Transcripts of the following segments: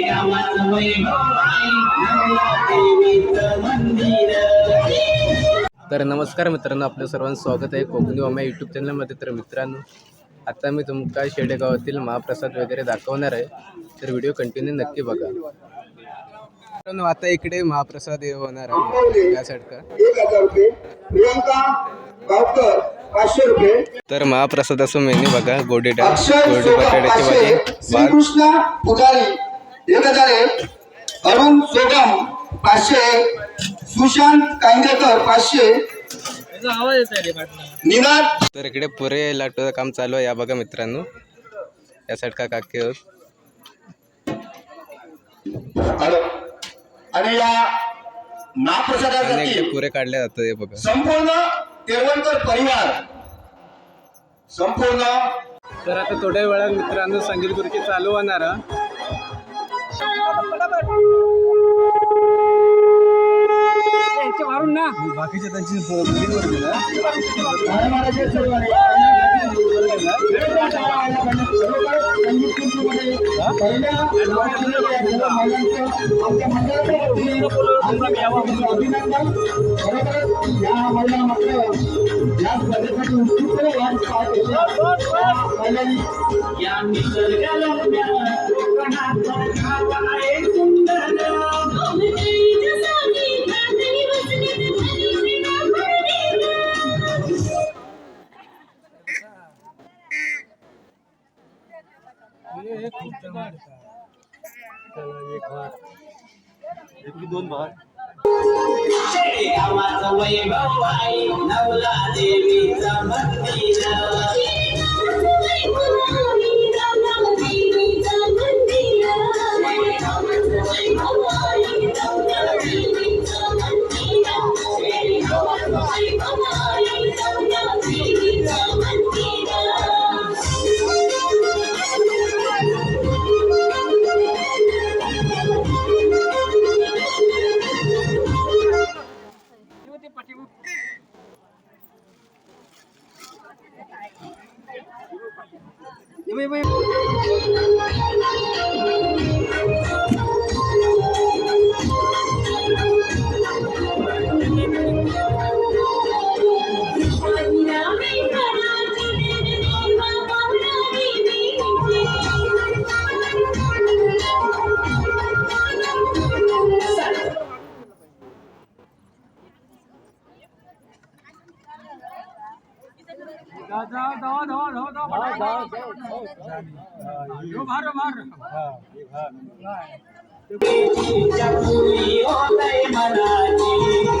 खेडेगावाचं वैभव आहे नवलादेवीचं मंदिर तर नमस्कार मित्रांनो आपलं सर्वांचं स्वागत आहे कोकणी वामा यूट्यूब चॅनलमध्ये तर मित्रांनो आता मी तुमका शेडेगावातील महाप्रसाद वगैरे दाखवणार आहे. तर व्हिडिओ कंटिन्यू नक्की बघा. मित्रांनो आता इकडे महाप्रसाद होणार आहे. साईड का तर महाप्रसादाचं मेन्यू बघा गोडी डाळ गोडी बटाट्याची भाजी श्रीकृष्ण पुजारी. एक हजार एक अरुण सोगम पाचशे सुशांत कांगेकर पाचशे निनाद तर इकडे पुरे लाटूचं काम चालू आहे. या बघा मित्रांनो. या साईड का काकी आणि या महाप्रसादासाठी पुरे काढले जातात हे बघा. संपूर्ण तेवणकर परिवार. संपूर्ण तर आता थोड्या वेळात मित्रांनो संगीत खुर्ची चालू होणार. हा. या या निसर्गरम्य कोकणाचा गाव आहे? सुंदर खेडेगावाचं वैभव आहे नवला देवीचं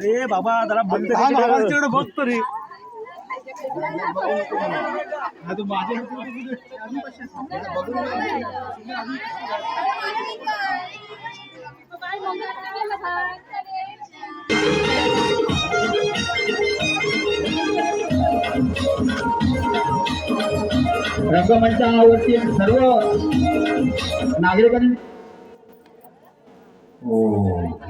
बाबा जरा बंद तिकडे बघ तरी रंगमंचावरती सर्व नागरिकांनी हो आता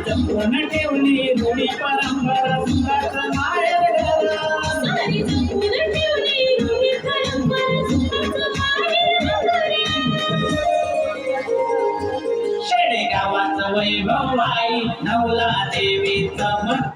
जपून ठेवली परंपरा माहेर सारी जपून ठेवली रूढी परंपरा सुखाचं शेडेगावाचं वैभव आई नवला देवीचं मन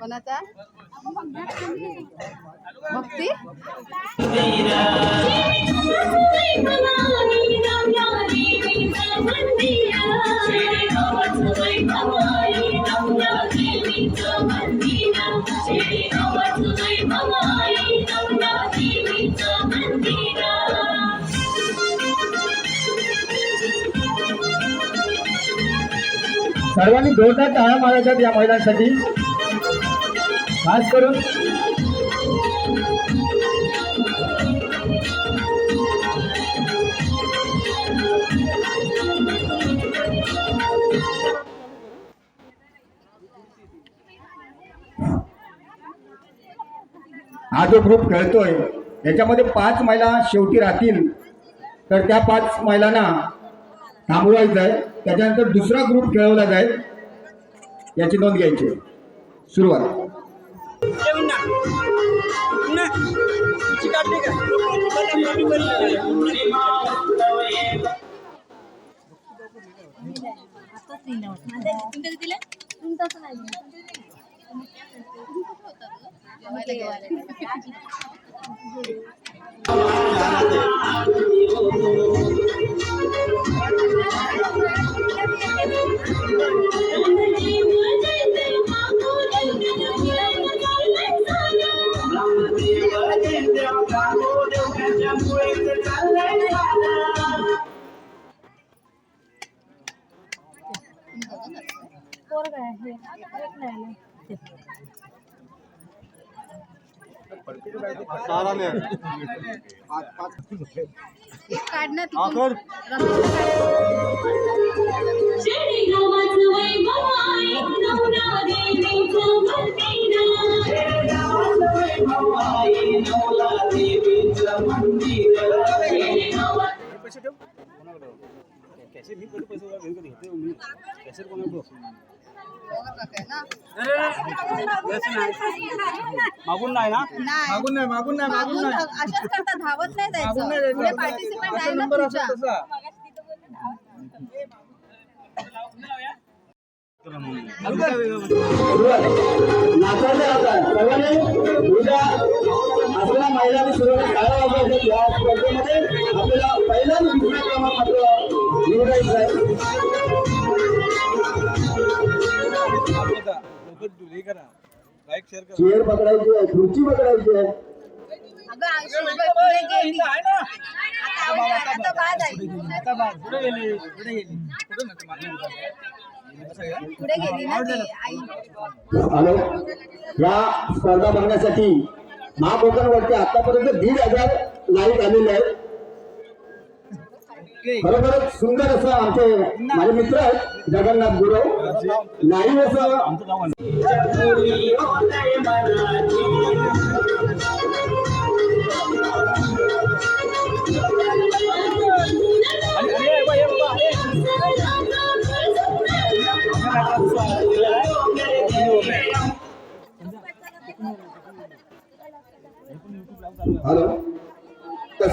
कोणाचा भक्ती सर्वांनी जोरदार टाळ्या मारायच्यात या महिलांसाठी? खास करून. हा जो ग्रुप खेळतोय याच्यामध्ये पाच महिला शेवटी राहतील तर त्या पाच महिलांना थांबवायचं आहे त्याच्यानंतर दुसरा ग्रुप खेळवला जाईल. याची नोंद घ्यायची. सुरुवात. एक काढण्यात तिथून. शेळी गावाचं वैभव आहे नवरा देवीचं मंदिर मागून नाही ना? नाही. मागून नाही मागून नाही मागून मागून नाही. अशाच करता धावत नाही मागून नाही जायचं पुढे जायचं. पार्टिसिपंट आहे असा ना नंबर तुमच्या असेल तसा. नाचायचं आता सर्वांनी उद्या आपल्या महिलांनी सुरुवात काय वाजवायचं या स्पर्धेमध्ये आपल्याला पहिला आणि दुसरा क्रमांक मात्र निवडायचा आहे चेअर पकडायची आहे खुर्ची पकडायची आहे. अगं आयुष्य पुढे गेली. आता आवड- आता बाद आहे. पुढे गेली पुढे गेली पुढे गेली. ना ती आई. हॅलो? या स्पर्धा बघण्यासाठी महाकोकणवरती आतापर्यंत दीड हजार लाईक आलेले आहेत. खरोखरच सुंदर असं आमचे माझे मित्र आहेत जगन्नाथ गुरव. नाही असं.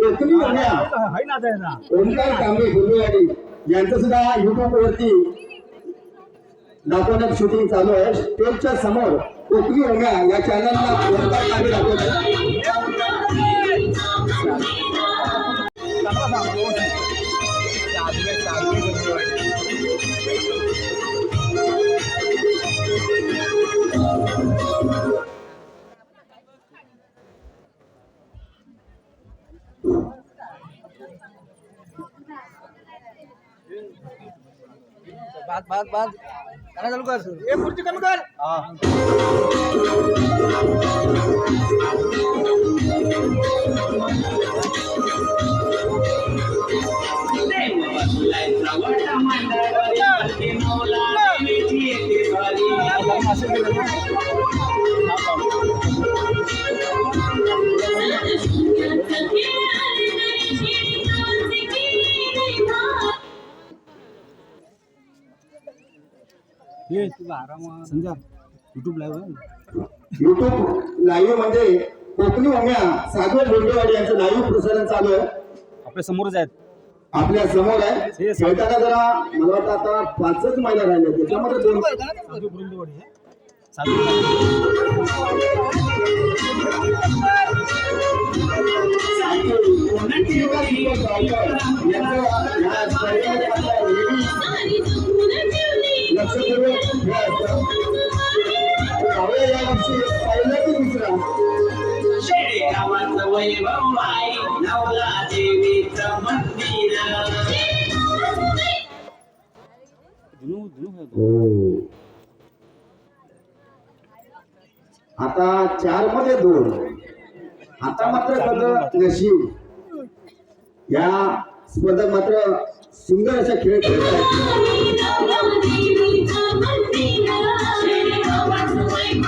कोकणी उम्या ओंकार कांबळे गुरुवाडी यांचं सुद्धा युट्यूब वरती दाखवण्यात शूटिंग चालू आहे. स्टेजच्या समोर कोकणी उम्या या चॅनलला ओंकार कांबळे दाखवत आहे बाद बाद बाद गाणं चालू कर. ए खुर्ची कमी कर. देव समजा युट्यूब लाईव्ह युट्यूब लाईव्हमध्ये कोकणी उम्या सागर बोंडेवाडी यांचं लाईव्ह प्रसारण चालू आहे. आपल्या समोरच आहेत. आपल्यासमोर आहे. खेळताना जरा मला वाटतं आता पाचच महिला राहिल्या त्याच्यामध्ये दोन साधू बुरुंदवाडी आहे. लक्षपूर्वक हे असतं त्यामुळे यावर्षी पहिला की दुसरा शेडेगावाचं वैभव आई नवला देवीचं मंदिर. धुनू धुनू आहे. आता चारमध्ये दोन. आता मात्र सगळं नशीब. या स्पर्धक मात्र सुंदर अशा खेळ खेळत आहेत.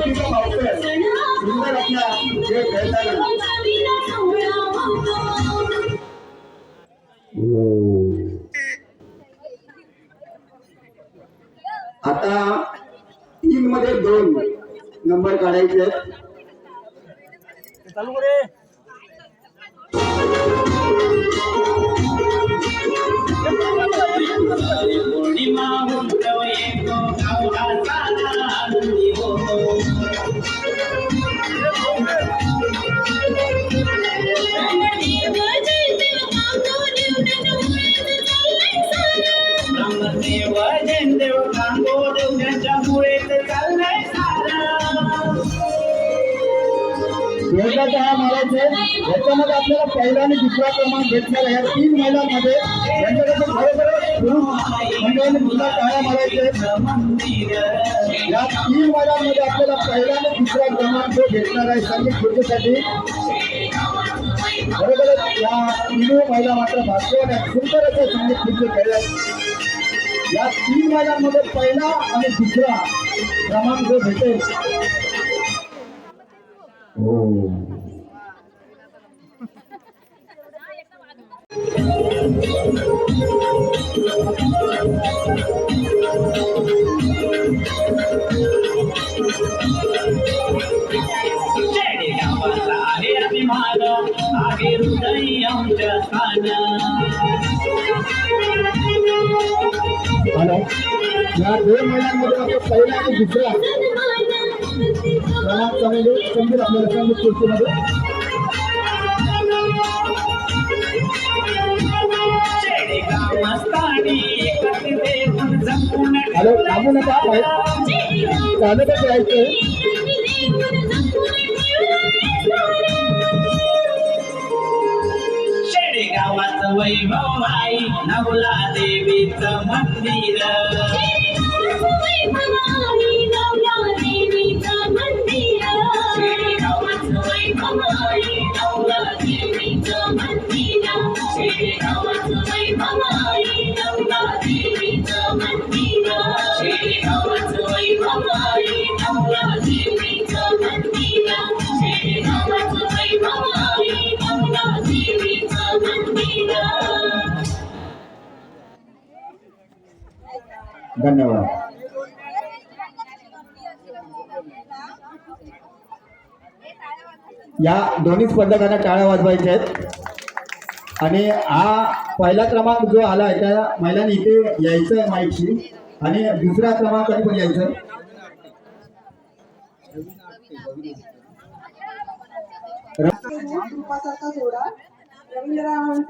माइंड दीपिका भावकर सुंदर आपला खेळ खेळताना आता तीन मध्ये दोन नंबर काढायचे आहेत. ते चालू करे पौर्णिमा खेळाचा हा आहे. याच्यामध्ये आपल्याला पहिला आणि दुसरा क्रमांक भेटणार आहे. या तीन महिलांमध्ये यांच्याकडे खरोखर पुरुष म्हणजे मंडळाने सुद्धा टाळ्या मारायचे या तीन महिलांमध्ये आपल्याला पहिला आणि दुसरा क्रमांक भेटणार आहे संगीत खुर्चीसाठी बरोबर या तिन्ही महिला मात्र भाग्यवान सुंदर असे संगीत खुर्ची खेळत या तीन महिलांमध्ये पहिला आणि दुसरा क्रमांक जो भेटेल. हॅलो या दोन महिन्यांमध्ये आपण पहिला आणि दुसरा. क्रमांक समजेल आपल्याला हॅलो थांबू नका बाहेर चालतच वैभव आई नवला देवीचं मंदिर धन्यवाद या दोन्ही स्पर्धकांना टाळ्या वाजवायच्या आहेत. आणि हा पहिला क्रमांक जो आला आहे त्या महिलांनी इथे यायचं आहे माईकशी. आणि दुसरा क्रमांक कधी पण यायचं. सोडा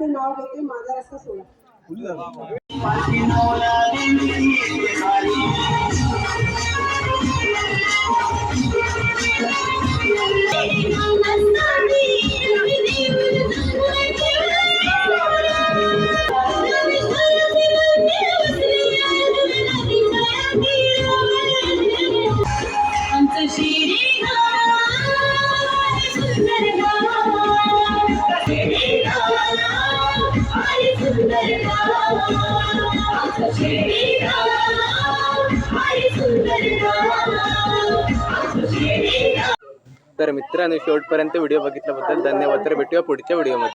नाव घेते माझा रस्ता सोडा आणि शेवटपर्यंत व्हिडिओ बघितल्याबद्दल धन्यवाद. तर भेटूया पुढच्या व्हिडिओमध्ये.